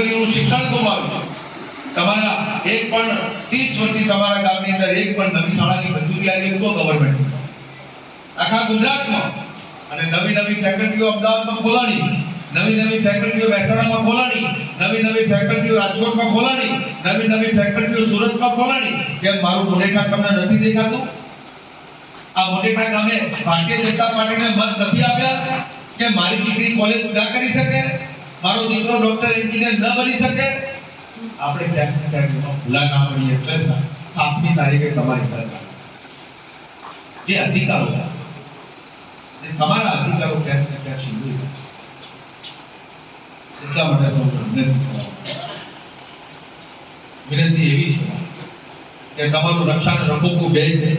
નવી નવી નવી રાજકોટમાં ખોલાણી, નવી નવી ફેકલ્ટીઓ સુરતમાં ખોલાણી. કેમ મારું મોડેઠા તમને નથી દેખાતું? આ મોડેઠા ગામે ભારતીય જનતા પાર્ટીને મત નથી આપ્યા? કે મારી દીકરી કોલેજ ના કરી શકે? મારો દીકરો ડોક્ટર એન્જિનિયર ન બની શકે? આપણે ક્યાંક ને ક્યાંક ભૂલા ના પડીએ, એટલે સાતમી તારીખે તમારી ફરજ જે અધિકારો જે તમારા અધિકારો ક્યાંક ને ક્યાંક છીનવી. એટલા માટે સૌ વિનંતી એવી છે કે તમારું રક્ષણ રખોપું બે છે.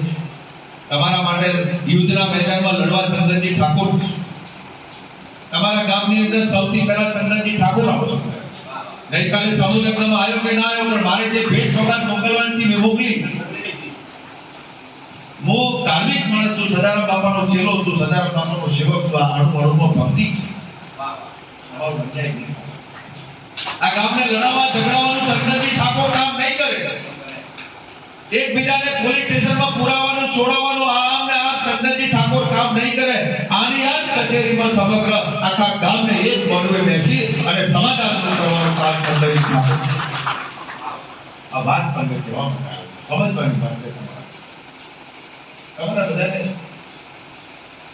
તમારા માટે યુદ્ધના મેદાનમાં લડવા ચંદ્રજી ઠાકોર છે. અંદર સૌથી પહેલા ચંદ્રજી ઠાકોર આવશે ગઈકાલે સમૂહ લગ્નમાં આવ્યો કે ના આવ્યો, પણ મારે જે ભેટ સોગાદ મોકલવાની મેં મોકલી. હું ધાર્મિક માણસ છું, સદારામ બાપાનો ચેલો છું, સદારામ બાપાનો સેવક છું, આ અણુ અણુમાં ભક્તિ છે. આ ગામને લડાવવા ઝઘડાવાનું ચંદ્રજી ઠાકોર કામ નહીં કરે. એકબીજાને પોલીસ સ્ટેશનમાં પુરાવાનું, છોડાવવાનું આમ ને આમ ચંદ્રજી ઠાકોર કામ નહીં કરે. આ કચેરીમાં સમગ્ર આખા ગામને એક મોડવે બેસી અને સમાધાન કરવાનું કામ ઠાકોર કરે. આ વાત તમને કહેવા માટે સમજવાની વાત છે તમારા. તમારા બધાને?